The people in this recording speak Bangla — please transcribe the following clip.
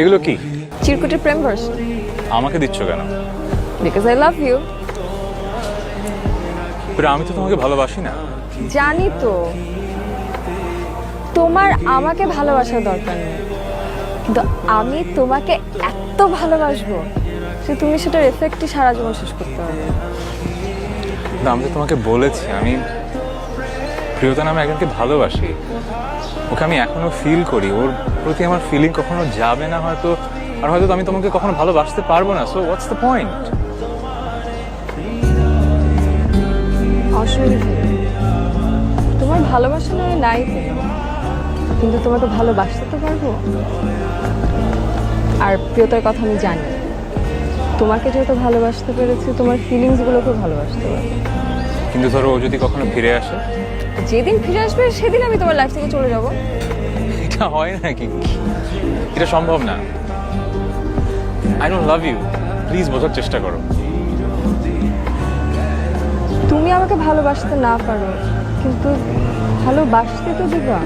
এগুলো কি? চিরকুটের প্রেম ভার্স আমাকে দিচ্ছ কেন? Because I love you Priya আমি তো তোমাকে ভালোবাসি না। জানি তো। তোমার আমাকে ভালোবাসার দরকার নেই। কিন্তু আমি তোমাকে এত ভালোবাসবো যে তুমি সেটার এফেক্টই সারা জীবন শেষ করতে পারবে না, আমি তো তোমাকে বলেছি আমি প্রিয়তা নামে একজনকে ভালোবাসি। ওকে আমি এখনও ফিল করি। ওর প্রতি আমার ফিলিং কখনো যাবে না হয়তো। আর হয়তো আমি তোমাকে কখনো ভালোবাসতে পারব না। সো হোয়াটস দ্য পয়েন্ট তোমার ভালোবাসা নয় নাই কিন্তু তোমাকে ভালোবাসতে তো পারব। আর প্রিয়তার কথা আমি জানি। তোমাকে যেহেতু ভালোবাসতে পেরেছি তোমার ফিলিংসগুলোকেও ভালোবাসতে পারব। কিন্তু ধরো ও যদি কখনো ফিরে আসে? যেদিন ফিরে আসবে সেদিন আমি তোমার লাইফ থেকে চলে যাব। এটা হয় নাকি এটা সম্ভব না। I don't love you please বোঝার চেষ্টা করো। তুমি আমাকে ভালোবাসতে না পারো কিন্তু ভালোবাসতে তো দিবা।